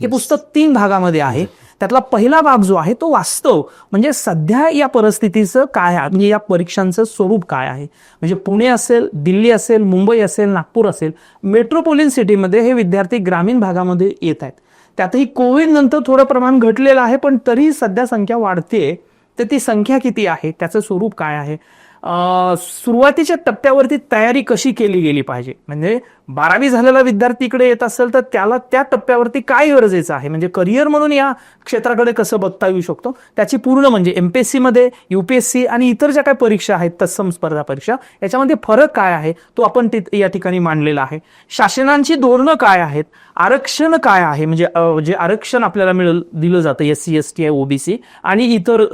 हे पुस्तक तीन भागामध्ये आहे. त्यातला पहिला भाग जो आहे तो वास्तव. म्हणजे सध्या या परिस्थितीचं काय आहे? म्हणजे या परीक्षांचं स्वरूप काय आहे? म्हणजे पुणे असेल दिल्ली असेल मुंबई असेल नागपूर असेल मेट्रोपॉलिटन सिटीमध्ये हे विद्यार्थी ग्रामीण भागामध्ये येत आहेत. त्यातही कोविड नंतर थोडं प्रमाण घटलेलं आहे पण तरी सध्या संख्या वाढते तर ती संख्या किती आहे? त्याचं स्वरूप काय आहे? सुरुवातीच्या टप्प्यावरती तयारी कशी केली गेली पाहिजे? म्हणजे बारावी झालेला विद्यार्थी इकडे येत असेल तर त्याला त्या टप्प्यावरती काय गरजेचं आहे? म्हणजे करिअर म्हणून या क्षेत्राकडे कसं बघता येऊ शकतो? त्याची पूर्ण म्हणजे एम पी एस सी मध्ये सी आणि इतर ज्या काय परीक्षा आहेत तत्सम स्पर्धा परीक्षा याच्यामध्ये फरक काय आहे? तो आपण ति- या ठिकाणी मांडलेला आहे. शासनांची धोरणं काय आहेत? आरक्षण काय आहे? म्हणजे जे आरक्षण आपल्याला मिळेल दिलं जातं S C S T OBC आणि इतर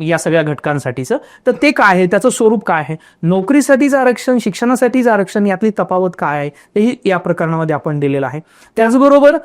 या सगळ्या घटकांसाठीचं. तर ते काय आहे? त्याचं स्वरूप काय आहे? नोकरीसाठीचं आरक्षण शिक्षणासाठीचं आरक्षण यातली तफावत काय आहे? तेही या प्रकरणामध्ये आपण दिलेलं आहे. त्याचबरोबर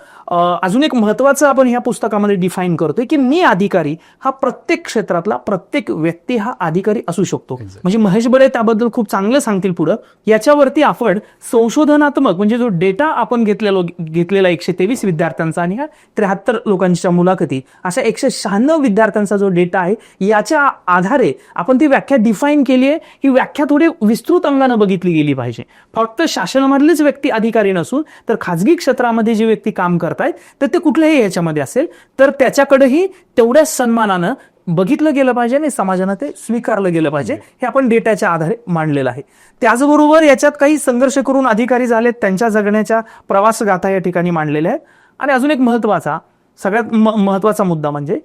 अजून एक महत्वाचं आपण ह्या पुस्तकामध्ये डिफाईन करतोय की मी अधिकारी हा प्रत्येक क्षेत्रातला प्रत्येक व्यक्ती हा अधिकारी असू शकतो. म्हणजे महेश बडे त्याबद्दल खूप चांगलं सांगतील पुढं. याच्यावरती आपण संशोधनात्मक म्हणजे जो डेटा आपण घेतलेलो घेतलेला एकशे तेवीस विद्यार्थ्यांचा आणि ह्या त्र्याहत्तर लोकांच्या मुलाखती अशा एकशे शहाण्णव विद्यार्थ्यांचा जो डेटा आहे याच्या आधारे आपण ती व्याख्या डिफाईन केली आहे ही व्याख्या थोडी विस्तृत अंगानं बघितली गेली पाहिजे. फक्त शासनामधलीच व्यक्ती अधिकारी नसून तर खाजगी क्षेत्रामध्ये जे व्यक्ती काम करतायत तर ते कुठल्याही याच्यामध्ये असेल तर त्याच्याकडेही तेवढ्याच सन्मानानं बघितलं गेलं पाहिजे आणि समाजानं ते स्वीकारलं गेलं पाहिजे. हे आपण डेटाच्या आधारे मांडलेलं आहे. त्याचबरोबर याच्यात काही संघर्ष करून अधिकारी झालेत त्यांच्या जगण्याच्या प्रवास गाथा या ठिकाणी मांडलेल्या आहेत. आणि अजून एक महत्त्वाचा सगळ्यात महत्त्वाचा महत्त्वाचा मुद्दा म्हणजे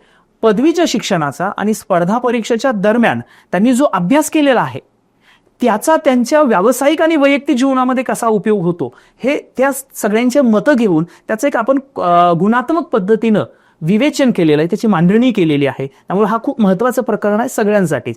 पदवीच्या शिक्षणाचा आणि स्पर्धा परीक्षेच्या दरम्यान त्यांनी जो अभ्यास केलेला आहे त्याचा त्यांच्या व्यावसायिक आणि वैयक्तिक जीवनामध्ये कसा उपयोग होतो हे त्या सगळ्यांचे मतं घेऊन त्याचं एक आपण गुणात्मक पद्धतीनं विवेचन केलेलं आहे त्याची मांडणी केलेली आहे. त्यामुळे हा खूप महत्त्वाचं प्रकरण आहे सगळ्यांसाठीच.